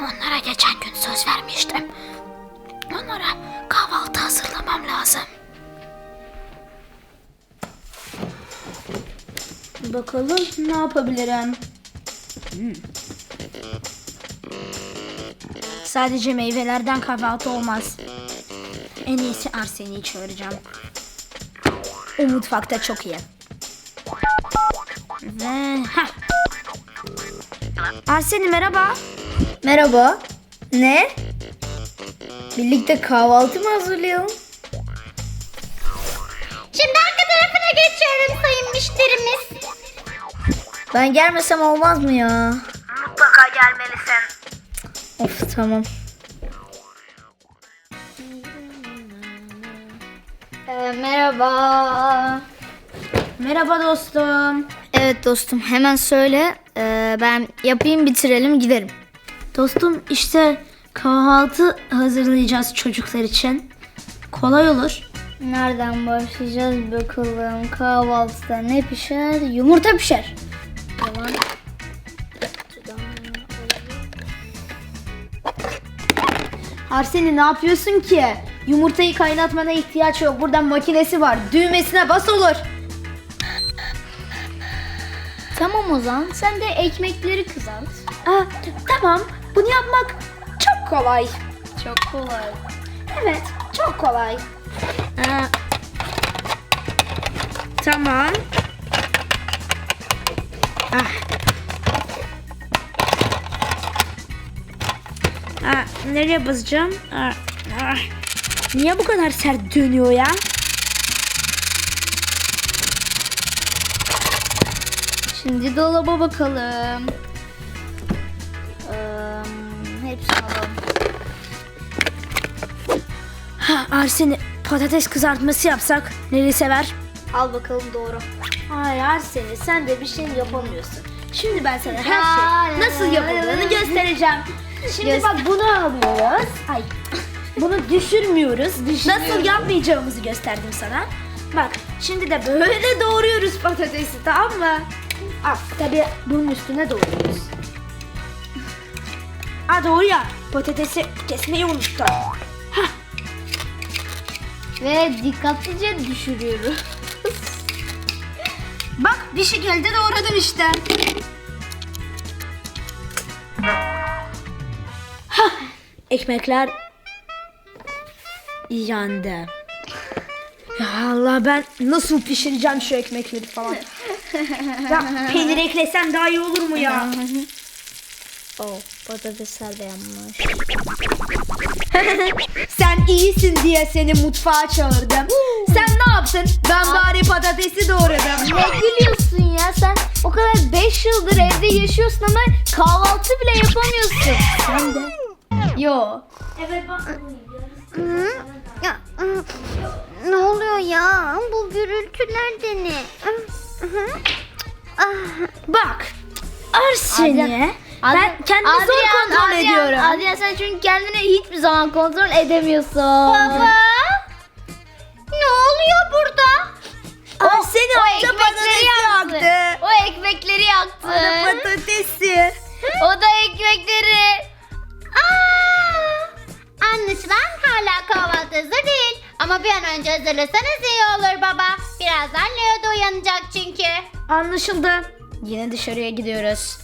Onlara geçen gün söz vermiştim. Onlara kahvaltı hazırlamam lazım. Bakalım ne yapabilirim? Hmm. Sadece meyvelerden kahvaltı olmaz. En iyisi Arseni'yi çağıracağım. O mutfakta çok iyi. Ve ha. Arseni merhaba. Merhaba. Ne? Birlikte kahvaltı mı hazırlayalım? Şimdi arka tarafına geçiyorum sayın müşterimiz. Ben gelmesem olmaz mı ya? Mutlaka gelmelisin. Of tamam. Ee, merhaba. Merhaba dostum. Evet dostum hemen söyle. Ee, ben yapayım bitirelim giderim. Dostum işte kahvaltı hazırlayacağız çocuklar için. Kolay olur. Nereden başlayacağız bakalım. Kahvaltıda ne pişer? Yumurta pişer. Tamam. Arseni ne yapıyorsun ki? Yumurtayı kaynatmana ihtiyaç yok. Burada makinesi var. Düğmesine bas olur. Tamam o zaman sen de ekmekleri kızart. Aa, tamam. Bunu yapmak çok kolay. Çok kolay. Evet, çok kolay. Aa, tamam. Ah. Aa, nereye basacağım? Aa, ah. Niye bu kadar sert dönüyor ya? Şimdi dolaba bakalım. Ee, Ha, Arsene patates kızartması yapsak nereye sever? Al bakalım doğru. Hayır Arsene sen de bir şey yapamıyorsun. Şimdi ben sana her şey nasıl ya, yapıldığını ya. göstereceğim. Şimdi bak bunu alıyoruz. Ay. Bunu düşürmüyoruz. Nasıl yapmayacağımızı gösterdim sana. Bak şimdi de böyle doğruyoruz patatesi tamam mı? Al tabii bunun üstüne doğruyoruz. Aa doğru ya patatesi kesmeyi unuttum. Ve dikkatlice düşürüyoruz. Bak bir şekilde doğradım işte. Hah, ekmekler yandı. Ya Allah ben nasıl pişireceğim şu ekmekleri falan. ya peynir eklesem daha iyi olur mu ya? oh patatesler de yanmış. Sen iyisin diye seni mutfağa çağırdım. Sen ne yaptın? Ben bari patatesi doğradım. Ne gülüyorsun ya sen o kadar 5 yıldır evde yaşıyorsun ama kahvaltı bile yapamıyorsun. Sen de. Yo. Evet bak. Ne oluyor ya? Bu gürültüler de ne? Bak. Arsene. Ben kendimi zor kontrol ediyorum. Adrian sen çünkü kendini hiçbir zaman kontrol edemiyorsun. Baba? Ne oluyor burada? Arsene o amca patatesi yaktı. yaktı. O ekmekleri yaktı. Patatesi. o da ekmekleri. Aa! Anlaşılan hala kahvaltı hazır değil. Ama bir an önce hazırlasanız iyi olur baba. Birazdan Leo da uyanacak çünkü. Anlaşıldı. Yine dışarıya gidiyoruz.